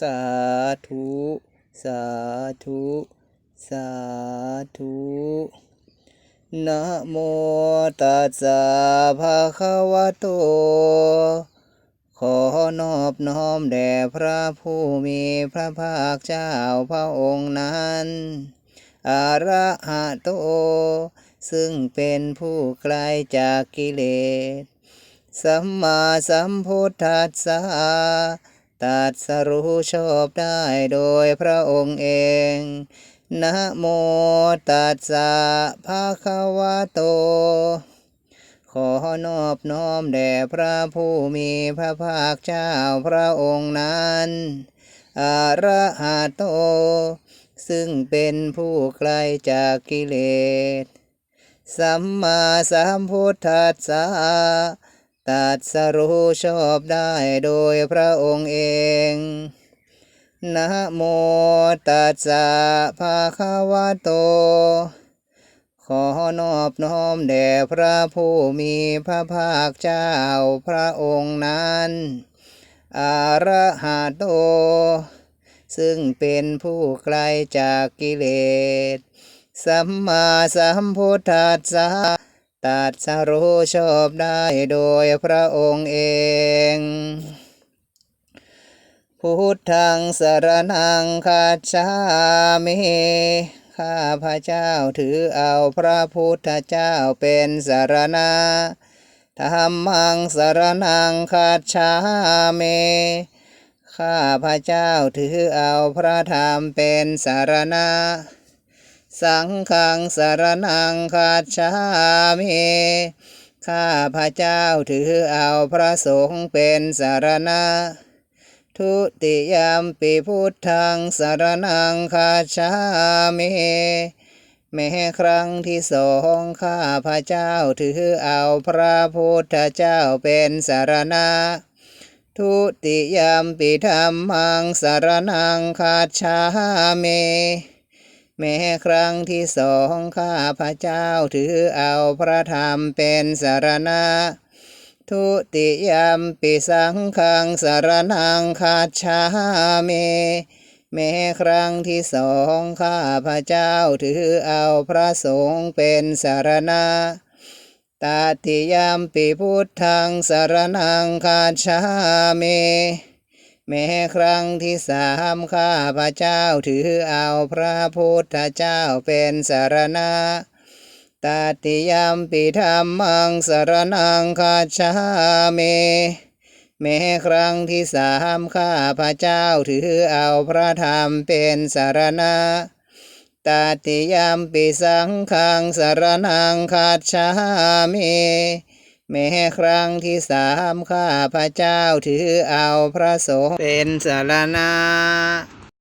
สาธุ สาธุ สาธุนะโมตัสสะภะคะวะโต ขอนอบน้อมแด่พระผู้มีพระภาคเจ้าพระองค์นั้นอาระหะโต ซึ่งเป็นผู้ไกลจากกิเลส สัมมาสัมพุทธัสสะ ตรัสรู้ชอบได้โดยพระองค์เอง นะโมตัสสะภะคะวะโต ขอนอบน้อมแด่พระผู้มีพระภาคเจ้าพระองค์นั้นอาระหะโต ซึ่งเป็นผู้ไกลจากกิเลส สัมมาสัมพุทธัสสะ ตรัสรู้ชอบได้โดยพระองค์เองนะโมตัสสะภะคะวะโต ขอนอบน้อมแด่พระผู้มีพระภาคเจ้าพระองค์นั้น อาระหะโต ซึ่งเป็นผู้ไกลจากกิเลส สัมมาสัมพุทธัสสะ ตรัสรู้ชอบได้โดยพระองค์เอง พุทธังสรนังคัจฉามิข้าพระเจ้าถือเอาพระพุทธเจ้าเป็นสารณะธรรมังสรนังคัจฉามิข้าพระเจ้าถือเอาพระธรรมเป็นสารณะ สังฆังสารนังคัจฉามิข้าพระเจ้าถือเอาพระสงฆ์เป็นสารณะ ทุติยามปิพุทธังสารนังคาชามิแม้ครั้งที่สองข้าพระเจ้าถือเอาพระพุทธเจ้าเป็นสารณะ ทุติยามปิธรรมังสารนังคาชามิ แม้ครั้งที่สองข้าพระเจ้าถือเอาพระธรรมเป็นสารณะ ทุติยามปิสังขังสารนังคาชามิแม้ครั้งที่สองข้าพระเจ้าถือเอาพระสงฆ์เป็นสารณะตติยามปิพุทธังสารนังคาชามิ แม้ครั้งที่สามข้าพระเจ้าถือเอาพระพุทธเจ้าเป็นสารณะตติยามปิธรรมังสารนังคาชามิแม้ครั้งที่สามข้าพระเจ้าถือเอาพระธรรมเป็นสารณะตติยามปิสังขังสารนังคาชามิ แม้ครั้งที่สามข้าพระเจ้าถือเอาพระสงฆ์เป็นสารณะ